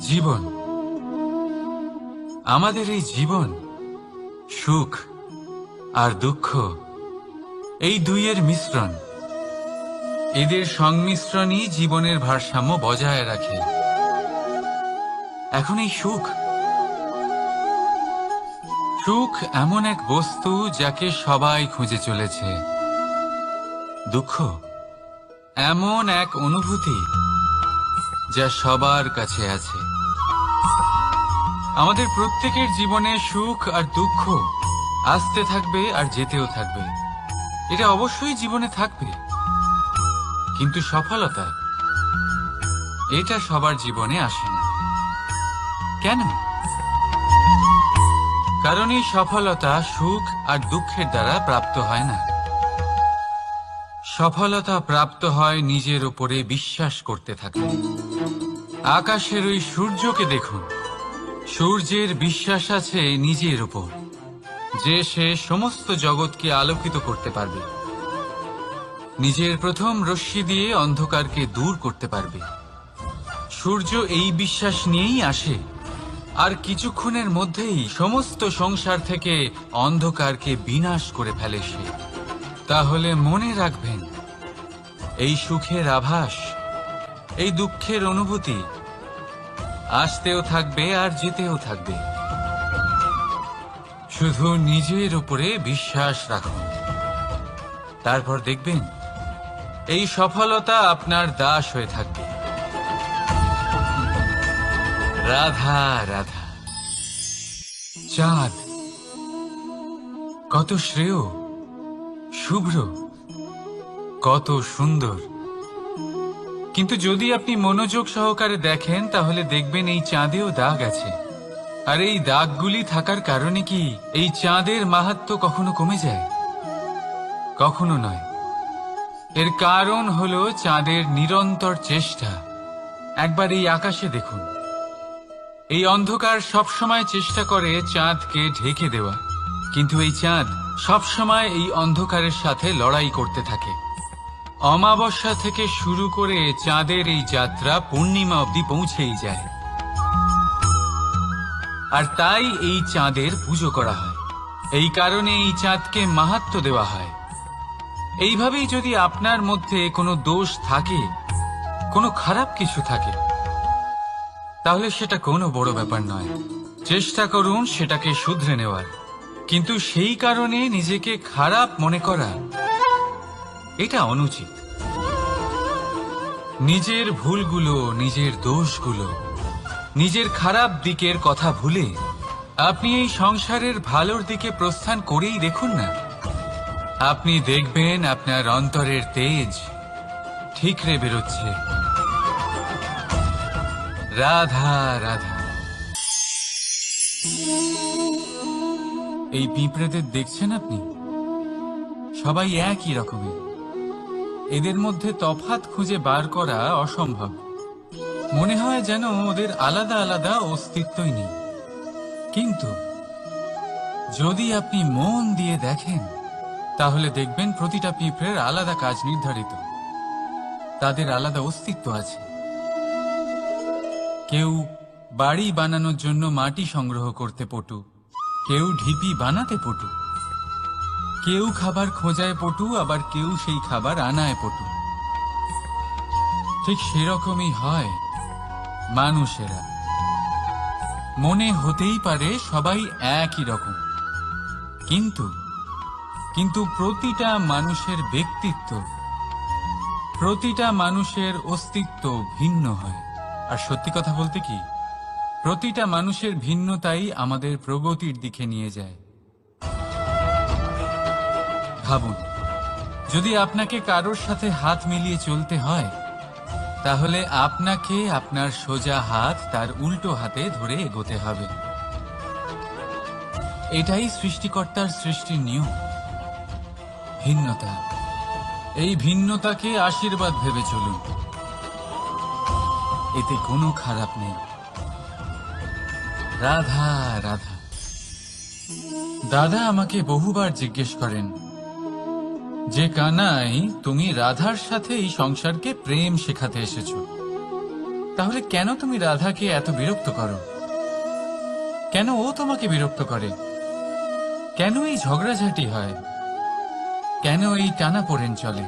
জীবন। আমাদের এই জীবন সুখ আর দুঃখ, এই দুইয়ের মিশ্রণ। এদের সংমিশ্রণই জীবনের ভারসাম্য বজায় রাখে। এখন এই সুখ। সুখ এমন এক বস্তু যাকে সবাই খুঁজে চলেছে। দুঃখ এমন এক অনুভূতি যা সবার কাছে আছে। আমাদের প্রত্যেকের জীবনে সুখ আর দুঃখ আসতে থাকবে আর যেতেও থাকবে। এটা অবশ্যই জীবনে থাকবে। কিন্তু সফলতা, এটা সবার জীবনে আসে না। কেন? কারণ এই সফলতা সুখ আর দুঃখের দ্বারা প্রাপ্ত হয় না। সফলতা প্রাপ্ত হয় নিজের উপরে বিশ্বাস করতে থাকলে। আকাশের ওই সূর্যকে দেখুন। সূর্যের বিশ্বাস আছে নিজের উপর, যে সে সমস্ত জগৎকে আলোকিত করতে পারবে। নিজের প্রথম রশ্মি দিয়ে অন্ধকারকে দূর করতে পারবে। সূর্য এই বিশ্বাস নিয়েই আসে, আর কিছুক্ষণের মধ্যেই সমস্ত সংসার থেকে অন্ধকারকে বিনাশ করে ফেলে সে। তাহলে মনে রাখবেন, এই সুখের আভাস এই দুঃখের অনুভূতি। আসতেও থাকবে আর যেতেও থাকবে। শুধু নিজের উপরে বিশ্বাস রাখুন। তারপর দেখবেন, এই সফলতা আপনার দাস হয়ে থাকবে। রাধা রাধা। চাঁদ, কত শ্রেয়, শুভ্র, কত সুন্দর। কিন্তু যদি আপনি মনোযোগ সহকারে দেখেন, তাহলে দেখবেন এই চাঁদেও দাগ আছে। আর এই দাগগুলি থাকার কারণে কি এই চাঁদের মাহাত্ম কখনো কমে যায়? কখনো নয়। এর কারণ হলো চাঁদের নিরন্তর চেষ্টা। একবার এই আকাশে দেখুন। এই অন্ধকার সবসময় চেষ্টা করে চাঁদকে ঢেকে দেওয়া। কিন্তু এই চাঁদ সবসময় এই অন্ধকারের সাথে লড়াই করতে থাকে। অমাবস্যা থেকে শুরু করে চাঁদের এই যাত্রা পূর্ণিমা অবধি পৌঁছেই যায়। আর তাই এই চাঁদের পুজো করা হয়। এই কারণে এই চাঁদকে মাহাত্ম দেওয়া হয়। এইভাবেই যদি আপনার মধ্যে কোনো দোষ থাকে, কোনো খারাপ কিছু থাকে, তাহলে সেটা কোনো বড় ব্যাপার নয়। চেষ্টা করুন সেটাকে শুধরে নেওয়ার। কিন্তু সেই কারণে নিজেকে খারাপ মনে করা এটা অনুচিত। নিজের ভুলগুলো, নিজের দোষগুলো, নিজের খারাপ দিকের কথা ভুলে আপনি এই সংসারের ভালোর দিকে প্রস্থান করেই দেখুন না। আপনি দেখবেন আপনার অন্তরের তেজ ঠিকরে বেরোচ্ছে। রাধা রাধা। এই পিঁপড়েদের দেখছেন আপনি? সবাই একই রকমের। এদের মধ্যে তফাত খুঁজে বার করা অসম্ভব। মনে হয় যেন ওদের আলাদা আলাদা অস্তিত্বই নেই। কিন্তু যদি আপনি মন দিয়ে দেখেন, তাহলে দেখবেন প্রতিটা পিঁপড়ের আলাদা কাজ নির্ধারিত। তাদের আলাদা অস্তিত্ব আছে। কেউ বাড়ি বানানোর জন্য মাটি সংগ্রহ করতে পটু, কেউ ঢিপি বানাতে পটু। কেউ খাবার খোঁজায় পটু, আবার কেউ সেই খাবার আনায় পটু। ঠিক সেরকমই হয় মানুষেরা। মনে হতেই পারে সবাই একই রকম। কিন্তু কিন্তু প্রতিটা মানুষের ব্যক্তিত্ব, প্রতিটা মানুষের অস্তিত্ব ভিন্ন হয়। আর সত্যি কথা বলতে কি, প্রতিটা মানুষের ভিন্নতাই আমাদের প্রগতির দিকে নিয়ে যায়। ভাবুন। যদি আপনাকে কারোর সাথে হাত মিলিয়ে চলতে হয়, তাহলে আপনাকে আপনার সোজা হাত তার উল্টো হাতে ধরে এগোতে হবে। এটাই সৃষ্টিকর্তার সৃষ্টির নিয়ম। ভিন্নতা। এই ভিন্নতাকে আশীর্বাদ ভেবে চলুন। এতে কোনো খারাপ নেই। রাধা রাধা। দাদা আমাকে বহুবার জিজ্ঞেস করেন যে কানাই, তুমি রাধার সাথে এই সংসারকে প্রেম শেখাতে এসেছ। তাহলে কেন তুমি রাধাকে এত বিরক্ত করো? কেন ও তোমাকে বিরক্ত করে? কেন এই ঝগড়াঝাটি হয়? কেন এই টানা পড়েন চলে?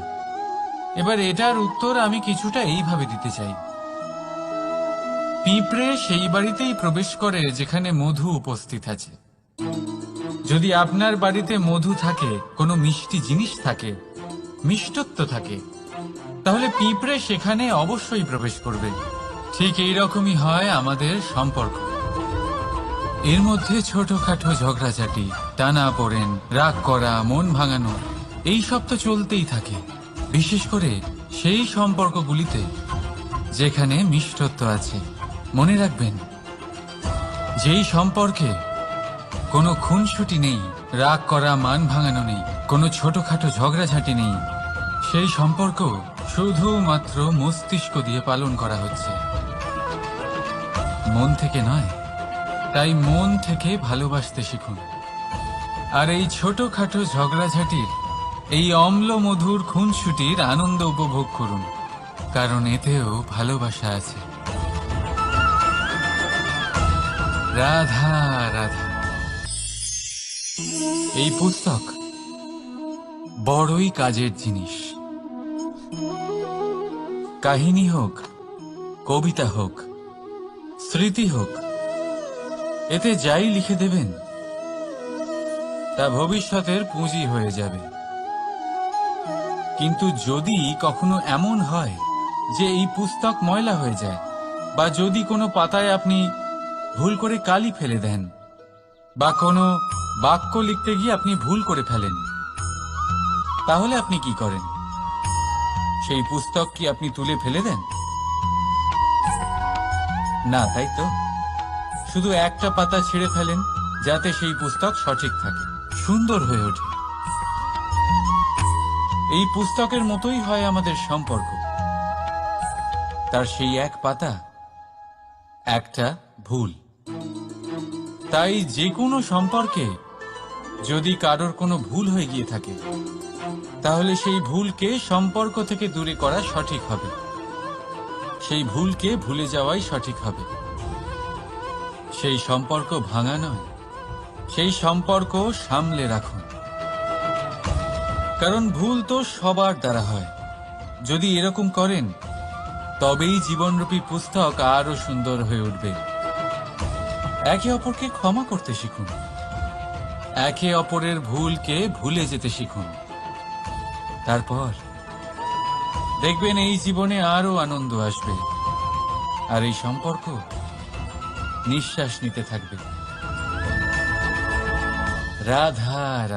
এবার এটার উত্তর আমি কিছুটা এইভাবে দিতে চাই। পিঁপড়ে সেই বাড়িতেই প্রবেশ করে যেখানে মধু উপস্থিত আছে। যদি আপনার বাড়িতে মধু থাকে, কোনো মিষ্টি জিনিস থাকে, মিষ্টত্ব থাকে, তাহলে পিঁপড়ে সেখানে অবশ্যই প্রবেশ করবে। ঠিক এই রকমই হয় আমাদের সম্পর্ক। এর মধ্যে ছোটখাটো ঝগড়াঝাটি, টানা পড়েন, রাগ করা, মন ভাঙানো এই সব তো চলতেই থাকে। বিশেষ করে সেই সম্পর্কগুলিতে যেখানে মিষ্টত্ব আছে। মনে রাখবেন, যেই সম্পর্কে কোনো খুনসুটি নেই, রাগ করা, মান ভাঙানো নেই, কোনো ছোটখাটো ঝগড়াঝাটি নেই। সেই সম্পর্ক শুধুমাত্র মস্তিষ্ক দিয়ে পালন করা হচ্ছে। মন থেকে নয়, তাই মন থেকে ভালোবাসতে শিখুন। আর এই ছোটখাটো ঝগড়াঝাটির, এই অম্ল মধুর খুনসুটির আনন্দ উপভোগ করুন, কারণ এতেও ভালোবাসা আছে। রাধা রাধা। এই পুস্তক বড়ই কাজের জিনিস। কাহিনী হোক, কবিতা হোক, স্মৃতি হোক, এতে যাই লিখে দেবেন, তা ভবিষ্যতের পুঁজি হয়ে যাবে। কিন্তু যদি কখনো এমন হয় যে এই পুস্তক ময়লা হয়ে যায়, বা যদি কোনো পাতায় আপনি ভুল করে কালি ফেলে দেন, বা কোনো বাক্য লিখতে গিয়ে আপনি ভুল করে ফেলেন। তাহলে আপনি কি করেন? সেই পুস্তক কি আপনি তুলে ফেলে দেন? না, তাই তো। শুধু একটা পাতা ছিঁড়ে ফেলেন, যাতে সেই পুস্তক সঠিক থাকে, সুন্দর হয়ে ওঠে। এই পুস্তকের মতোই হয় আমাদের সম্পর্ক। তার সেই এক পাতা, একটা ভুল। তাই যে কোনো সম্পর্কে যদি কারোর কোনো ভুল হয়ে গিয়ে থাকে, তাহলে সেই ভুলকে সম্পর্ক থেকে দূরে করা সঠিক হবে। সেই ভুলকে ভুলে যাওয়াই সঠিক হবে। সেই সম্পর্ক ভাঙা নয়, সেই সম্পর্ক সামলে রাখুন। কারণ ভুল তো সবার দ্বারা হয়। যদি এরকম করেন, তবেই জীবনরূপী পুস্তক আরও সুন্দর হয়ে উঠবে। একে অপরকে ক্ষমা করতে শিখুন। একে অপরের ভুলকে ভুলে যেতে শিখুন। তারপর দেখবেন এই জীবনে আরও আনন্দ আসবে আর এই সম্পর্ক নিঃশ্বাস নিতে থাকবে। রাধা।